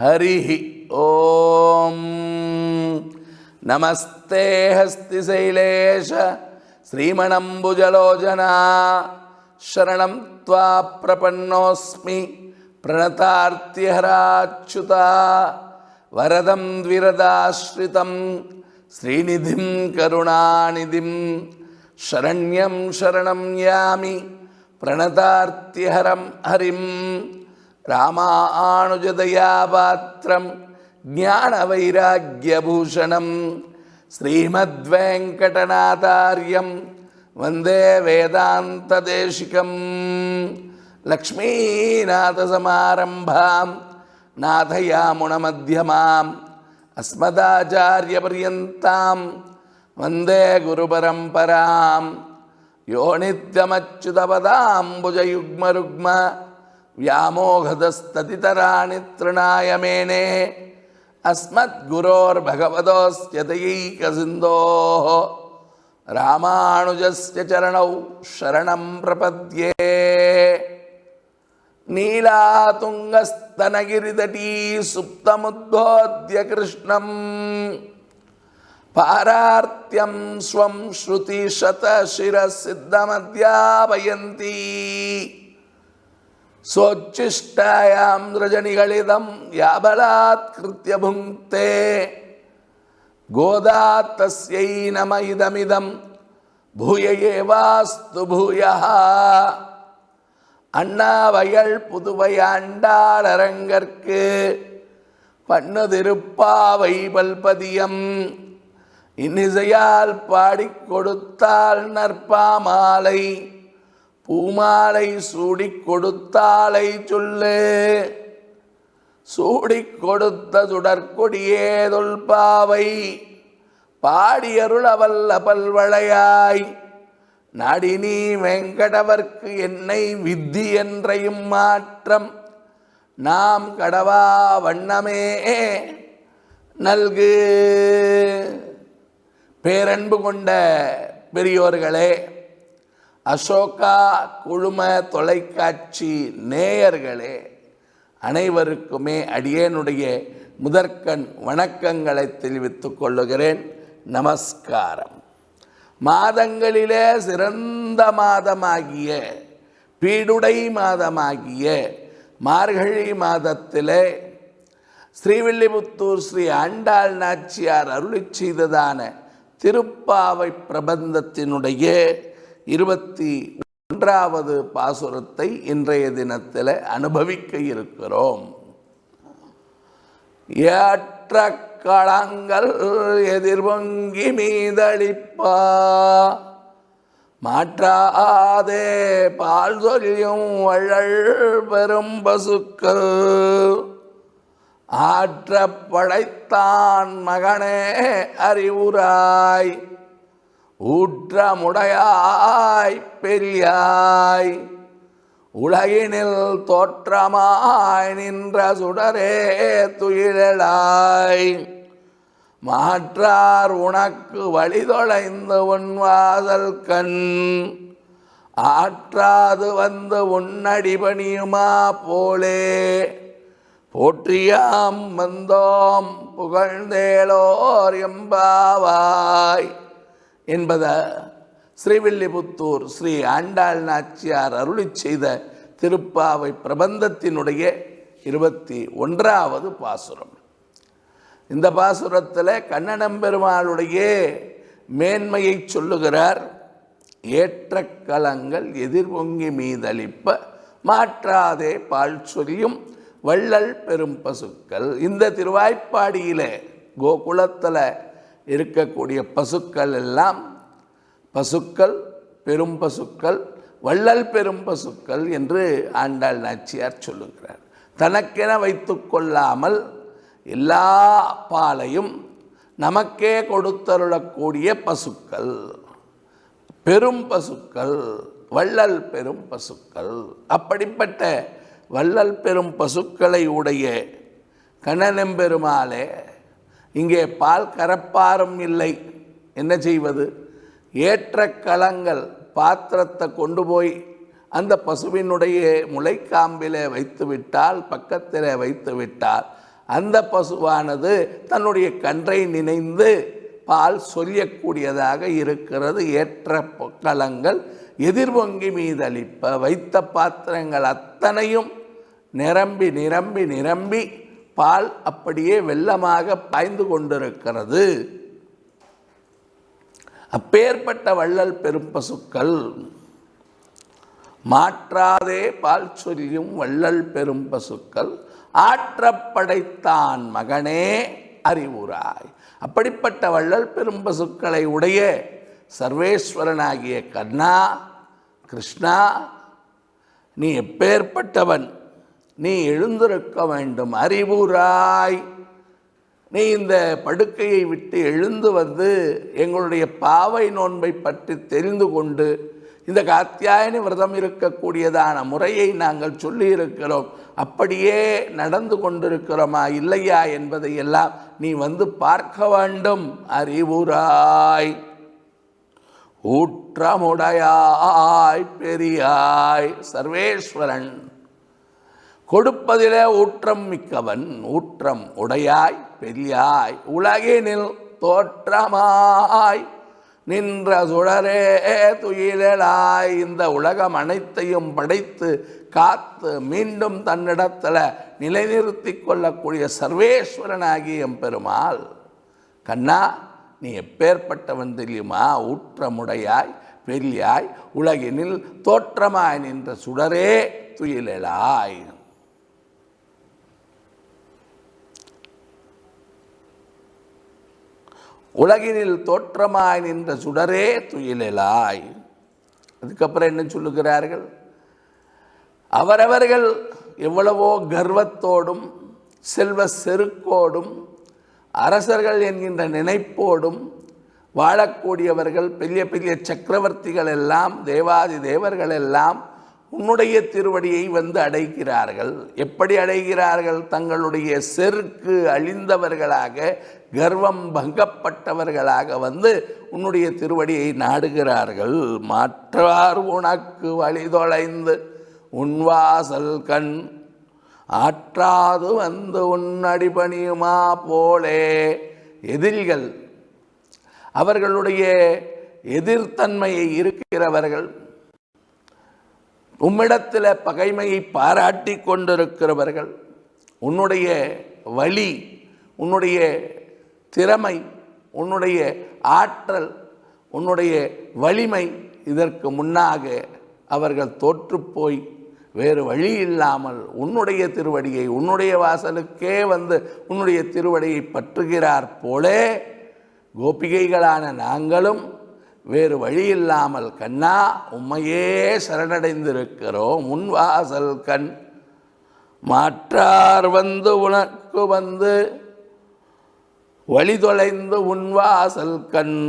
हरिः ॐ नमस्ते हस्तिशैलेश श्रीमणम्बुजलोचना शरणं त्वा प्रपन्नोऽस्मि प्रणतार्त्यहराच्युता वरदं द्विरदाश्रितं श्रीनिधिं करुणानिधिं शरण्यं शरणं यामि प्रणतार्त्यहरं हरिं ராமானுஜதயாபாத்திரம் ஞான வைராக்கியபூஷணம் ஸ்ரீமத்வேங்கடநாதாரியம் வந்தே வேதாந்த தேசிகம் லக்ஷ்மீநாதசமாரம்பாம் நாதயாமுணமத்தியமாம் அஸ்மதாச்சாரியபரியந்தாம் வந்தே குருபரம்பராம் யோனித்யமச்சுதபதாம்புஜயுக்மருக்ம వ్యామోహదస్తతితరాణి తృణాయమేనే అస్మద్గురోర్భగవదోస్యతైకసిందో రామానుజస్య చరణౌ శరణం ప్రపద్యే. నీలాతుంగస్తనగిరిదటీ సుప్తముద్బోధ్య కృష్ణం. పారార్త్యం స్వం శృతిశతశిరసిద్ధమధ్యాపయంతి. श्रुतिशतशिरसिद्धमध्यापयन्ती सोच्छिष्टायां रजनिगलितं याबलात्कृत्य भुङ्क्ते गोदा तस्यै नम इदमिदं भूय एवास्तु भूयः அண்ணாவயல் புதுவையாண்டாளரங்கற்கு பண்ணு திருப்பாவை பல்பதியம் இன்னிசையால் பாடிக் கொடுத்தால் நற்பாமாலை பூமாலை சூடி கொடுத்தாலை சொல்லு. சூடி கொடுத்த சுடற்கொடியே தொல்பாவை பாடியருளவல்ல பல்வளையாய். நடினி வெங்கடவர்க்கு என்னை வித்தி என்றையும் மாற்றம். நாம் கடவா வண்ணமே நல்கு. பேரன்பு கொண்ட பெரியோர்களே அசோகா குழும தொலைக்காட்சி நேயர்களே அனைவருக்குமே அடியேனுடைய முதற்கண் வணக்கங்களை தெரிவித்துக் கொள்ளுகிறேன். நமஸ்காரம். மாதங்களிலே சிறந்த மாதமாகிய பீடுடை மாதமாகிய மார்கழி மாதத்திலே ஸ்ரீவில்லிபுத்தூர் ஸ்ரீ ஆண்டாள் நாச்சியார் அருளி செய்ததான திருப்பாவை பிரபந்தத்தினுடைய இருபத்தி ஒன்றாவது பாசுரத்தை இன்றைய தினத்தில் அனுபவிக்க இருக்கிறோம். ஏற்ற களங்கள் எதிர்வங்கி மீதளிப்பா. மாற்றாதே பால் சொல்லியும் வள்ளல் பெரும் பசுக்கள். ஆற்ற படைத்தான் மகனே அறிவுராய். ஊற்றமுடையாய் பெரியாய் உலகினில் தோற்றமாய் நின்ற சுடரே துயிலாய் மாற்றார் உனக்கு வழிதொலைந்து உன் வாசல் கண் ஆற்றாது வந்து உன்னடி பணியுமா போலே. போற்றியாம் வந்தோம் புகழ்ந்தேலோர் எம்பாவாய். என்பத ஸ்ரீவில்லிபுத்தூர் ஸ்ரீ ஆண்டாள் நாச்சியார் அருளி செய்த திருப்பாவை பிரபந்தத்தினுடைய இருபத்தி ஒன்றாவது பாசுரம். இந்த பாசுரத்தில் கண்ணனம்பெருமாளுடைய மேன்மையை சொல்லுகிறார் ஏற்ற கலங்கள் எதிர்பொங்கி மீதளிப்ப மாற்றாதே பால் சொல்லியும் வள்ளல் பெரும் பசுக்கள். இந்த திருவாய்ப்பாடியிலே கோகுலத்தில் இருக்கக்கூடிய பசுக்கள் எல்லாம் பசுக்கள் பெரும் பசுக்கள் வள்ளல் பெரும் பசுக்கள் என்று ஆண்டாள் நாச்சியார் சொல்லுகிறார். தனக்கென வைத்து கொள்ளாமல் எல்லா பாலையும் நமக்கே கொடுத்தருளக்கூடிய பசுக்கள் பெரும் பசுக்கள் வள்ளல் பெரும் பசுக்கள். அப்படிப்பட்ட வள்ளல் பெரும் பசுக்களை உடைய கண்ணனெம்பெருமாளே இங்கே பால் கரப்பாரும் இல்லை. என்ன செய்வது? ஏற்ற களங்கள் பாத்திரத்தை கொண்டு போய் அந்த பசுவினுடைய முளைக்காம்பிலே வைத்துவிட்டால் பக்கத்திலே வைத்துவிட்டால் அந்த பசுவானது தன்னுடைய கன்றை நினைந்து பால் சொல்லியக்கூடியதாக இருக்கிறது. ஏற்ற களங்கள் எதிர்வொங்கி மீதளிப்ப வைத்த பாத்திரங்கள் அத்தனையும் நிரம்பி நிரம்பி நிரம்பி பால் அப்படியே வெள்ளமாக பாய்ந்து கொண்டிருக்கிறது. அப்பேற்பட்ட வள்ளல் பெரும் பசுக்கள் மாற்றாதே பால் சொல்லியும் வள்ளல் பெரும் பசுக்கள் ஆற்றப்படைத்தான் மகனே அறிவுராய். அப்படிப்பட்ட வள்ளல் பெரும் பசுக்களை உடைய சர்வேஸ்வரனாகிய கண்ணா கிருஷ்ணா நீ எப்பேற்பட்டவன் நீ எழுந்திருக்க வேண்டும். அறிவுராய். நீ இந்த படுக்கையை விட்டு எழுந்து வந்து எங்களுடைய பாவை நோன்பை பற்றி தெரிந்து கொண்டு இந்த காத்தியாயனி விரதம் இருக்கக்கூடியதான முறையை நாங்கள் சொல்லியிருக்கிறோம். அப்படியே நடந்து கொண்டிருக்கிறோமா இல்லையா என்பதை எல்லாம் நீ வந்து பார்க்க வேண்டும். அறிவுராய். ஊற்றமுடையாய் பெரியாய். சர்வேஸ்வரன். கொடுப்பதிலே ஊற்றம் மிக்கவன் ஊற்றம் உடையாய் பெரியாய் உலகினில் தோற்றமாய் நின்ற சுடரே துயிலாய் இந்த உலகம் அனைத்தையும் படைத்து காத்து மீண்டும் தன்னிடத்தில் நிலைநிறுத்தி கொள்ளக்கூடிய சர்வேஸ்வரனாகிய எம்பெருமாள். கண்ணா நீ எப்பேற்பட்டவன் தெரியுமா? ஊற்றமுடையாய் பெரியாய் உலகினில் தோற்றமாய் நின்ற சுடரே துயிலாய் உலகினில் தோற்றமாய் நின்ற சுடரே துயிலாய் அதுக்கப்புறம் என்ன சொல்லுகிறார்கள்? அவரவர்கள் எவ்வளவோ கர்வத்தோடும் செல்வ செருக்கோடும் அரசர்கள் என்கின்ற நினைப்போடும் வாழக்கூடியவர்கள் பெரிய பெரிய சக்கரவர்த்திகள் எல்லாம் தேவாதி தேவர்கள் எல்லாம் உன்னுடைய திருவடியை வந்து அடைகிறார்கள். எப்படி அடைகிறார்கள்? தங்களுடைய செருக்கு அழிந்தவர்களாக கர்வம் பங்கப்பட்டவர்களாக வந்து உன்னுடைய திருவடியை நாடுகிறார்கள். மாற்றார் உனக்கு வழிதொலைந்து உன்வாசல் கண் ஆற்றாது வந்து உன் அடிபணியுமா போலே. எதிரிகள் அவர்களுடைய எதிர்த்தன்மையை இருக்கிறவர்கள் உம்மிடத்தில் பகைமையை பாராட்டி கொண்டிருக்கிறவர்கள் உன்னுடைய வழி உன்னுடைய திறமை உன்னுடைய ஆற்றல் உன்னுடைய வலிமை இதற்கு முன்னாக அவர்கள் தோற்றுப்போய் வேறு வழி இல்லாமல் உன்னுடைய திருவடியை உன்னுடைய வாசலுக்கே வந்து உன்னுடைய திருவடியை பற்றுகிறார் போலே கோபிகைகளான நாங்களும் வேறு வழி இல்லாமல் கண்ணா உம்மையே சரணடைந்திருக்கிறோம் உன் கண். மாற்றார் வந்து உனக்கு வந்து வழி தொலைந்து உன்வாசல் கண்.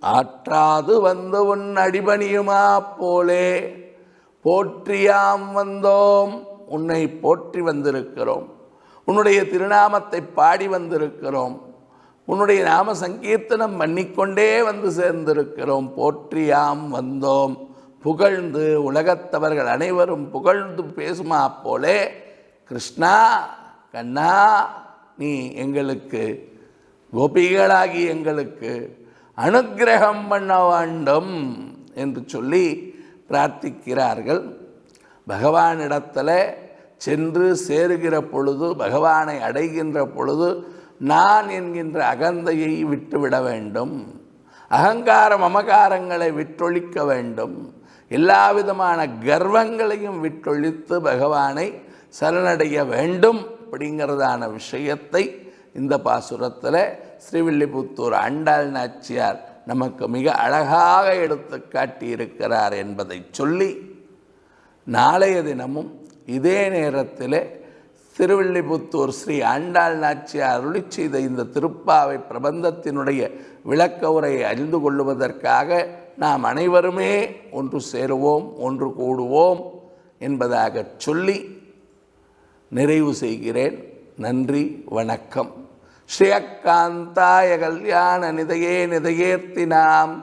ஆற்றாது வந்து உன் அடிபணியுமா போலே போற்றியாம் வந்தோம் உன்னை போற்றி வந்திருக்கிறோம். உன்னுடைய திருநாமத்தை பாடி வந்திருக்கிறோம். உன்னுடைய நாம சங்கீர்த்தனம் பண்ணிக்கொண்டே வந்து சேர்ந்திருக்கிறோம். போற்றியாம் வந்தோம். புகழ்ந்து உலகத்தவர்கள் அனைவரும் புகழ்ந்து பேசுமா போலே கிருஷ்ணா கண்ணா நீ எங்களுக்கு கோபிகளாகி எங்களுக்கு அனுக்கிரகம் பண்ண வேண்டும் என்று சொல்லி பிரார்த்திக்கிறார்கள். பகவானிடத்தில் சென்று சேருகிற பொழுது பகவானை அடைகின்ற பொழுது நான் என்கின்ற அகந்தையை விட்டுவிட வேண்டும். அகங்கார மமகாரங்களை விட்டொழிக்க வேண்டும். எல்லா விதமான கர்வங்களையும் விட்டொழித்து பகவானை சரணடைய வேண்டும் அப்படிங்கிறதான விஷயத்தை இந்த பாசுரத்தில் ஸ்ரீவில்லிபுத்தூர் ஆண்டாள் நாச்சியார் நமக்கு மிக அழகாக எடுத்து காட்டியிருக்கிறார் என்பதை சொல்லி நாளைய தினமும் இதே நேரத்தில் திருவில்லிபுத்தூர் ஸ்ரீ ஆண்டாள் நாச்சியார் அருளி செய்த இந்த திருப்பாவை பிரபந்தத்தினுடைய விளக்க உரையை அறிந்து கொள்ளுவதற்காக நாம் அனைவருமே ஒன்று சேருவோம் ஒன்று கூடுவோம் என்பதாக சொல்லி நிறைவு செய்கிறேன். நன்றி வணக்கம். ஸ்ரீயக்காந்தாய கல்யாண நிதையே நிதையேர்த்தினாம்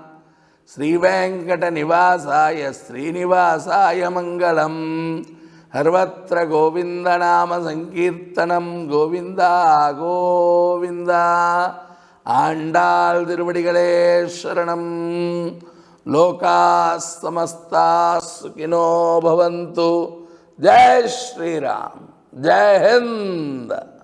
ஸ்ரீவேங்கட நிவாசாய ஸ்ரீனிவாசாய மங்களம். సర్వత్ర గోవిందనామ సంకీర్తనం గోవిందా గోవిందా. ఆండాల్ తిరువడిగలే శరణం. లోకా సమస్తా సుఖినో భవంతు. జై శ్రీరామ్. జై హింద్.